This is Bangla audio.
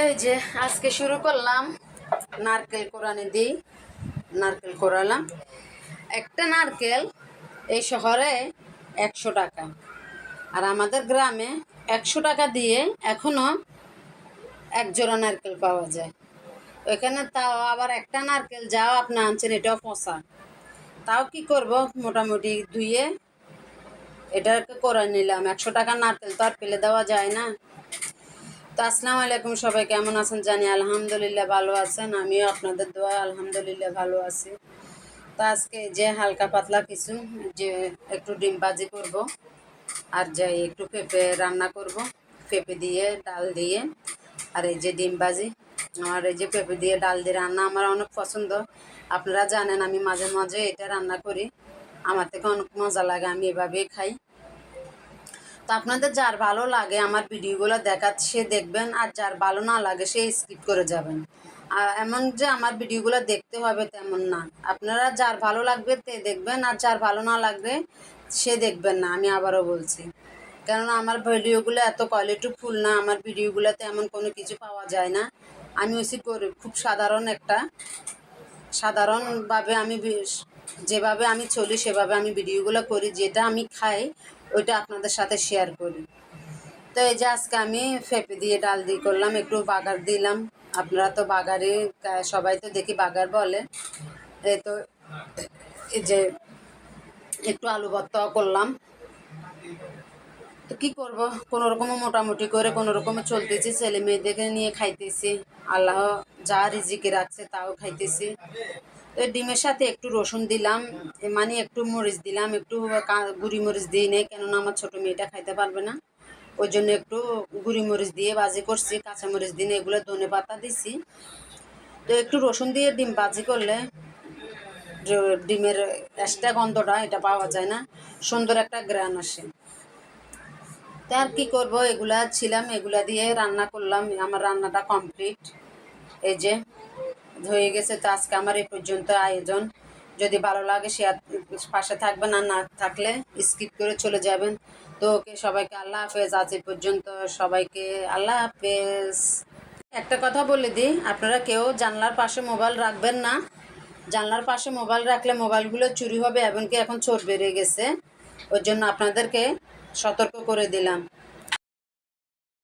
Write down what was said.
এই যে, আজকে শুরু করলাম। নারকেল কোরআনে দিই, নারকেল কোরালাম। একটা নারকেল এই শহরে একশো টাকা। আর আমাদের গ্রামে একশো টাকা দিয়ে এখনও এক জোড়া নারকেল পাওয়া যায়। ওইখানে তাও আবার একটা নারকেল, যাও আপনি আনছেন, এটাও পচা। তাও কি করব? মোটামুটি ধুয়ে এটাকে করে নিলাম। একশো টাকা নারকেল তো আর ফেলে দেওয়া যায় না। তো আসসালামু আলাইকুম সবাই, কেমন আছেন? জানি আলহামদুলিল্লাহ ভালো আছেন। আমিও আপনাদের দোয়া আলহামদুলিল্লাহ ভালো আছি। তো আজকে যে হালকা পাতলা কিছু, যে একটু ডিম ভাজি করব, আর যাই একটু পেঁপে রান্না করব, পেঁপে দিয়ে ডাল দিয়ে, আর এই যে ডিম ভাজি আমার এই যে পেঁপে দিয়ে ডাল দিয়ে রান্না আমার অনেক পছন্দ। আপনারা জানেন আমি মাঝে মাঝে এটা রান্না করি। আমার থেকে অনেক মজা লাগে, আমি এভাবেই খাই। তো আপনাদের যার ভালো লাগে আমার ভিডিওগুলো দেখা সে দেখবেন, আর যার ভালো না লাগে, সে স্কিপ করে যাবেন। আর এমন যে আমার ভিডিওগুলো দেখতে হবে তেমন না। আপনারা যার ভালো লাগবে, তে দেখবেন, আর যার ভালো না লাগবে, সে দেখবেন না, আমি আবারও বলছি। কেননা আমার ভিডিওগুলো এত কোয়ালিটি ফুল না, আমার ভিডিওগুলোতে এমন কোনো কিছু পাওয়া যায় না। আমি ওসি করি খুব সাধারণ একটা, সাধারণভাবে আমি যেভাবে আমি চলি, সেভাবে আমি ভিডিওগুলো করি, যেটা আমি খাই ওইটা আপনাদের সাথে শেয়ার করি। তো এই যে আজকে আমি ফেপে দিয়ে ডাল দিয়ে করলাম, একটু বাগার দিলাম। আপনারা তো বাগারে সবাই তো দেখি বাগার বলে। এই তো, এই যে একটু আলু ভর্তাও করলাম। তো কি করব? কোনো রকম মোটামুটি করে, কোনো রকমে চলতেছি। ছেলে মেয়েদেরকে নিয়ে খাইতেছি। আল্লাহ যা রিজিকে রাখছে তাও খাইতেছি। তো ডিমের সাথে একটু রসুন দিলাম মানে একটু মরিচ দিলাম, একটু গুঁড়ি মরিচ দিই নেই, কেননা আমার ছোটো মেয়েটা খাইতে পারবে না। ওই জন্য একটু গুঁড়ি মরিচ দিয়ে বাজি করছি, কাঁচা মরিচ দিন এগুলো ধনে পাতা দিছি। তো একটু রসুন দিয়ে ডিম বাজি করলে ডিমের এক্সট্রা গন্ধটা এটা পাওয়া যায় না, সুন্দর একটা গ্রান আসে। তা আর কী করব, এগুলা ছিলাম, এগুলা দিয়ে রান্না করলাম, আমার রান্নাটা কমপ্লিট। এই যে হয়ে গেছে, তো আজকে আমার এই পর্যন্ত আয়োজন। যদি ভালো লাগে সে পাশে থাকবেন, আর না থাকলে স্কিপ করে চলে যাবেন। তো ওকে সবাইকে আল্লাহ হাফেজ। আজ এই পর্যন্ত সবাইকে আল্লাহ হাফেজ। একটা কথা বলে দিই, আপনারা কেউ জানলার পাশে মোবাইল রাখবেন না। জানলার পাশে মোবাইল রাখলে মোবাইলগুলো চুরি হবে, এমনকি এখন চোর বেড়ে গেছে। ওর জন্য আপনাদেরকে সতর্ক করে দিলাম।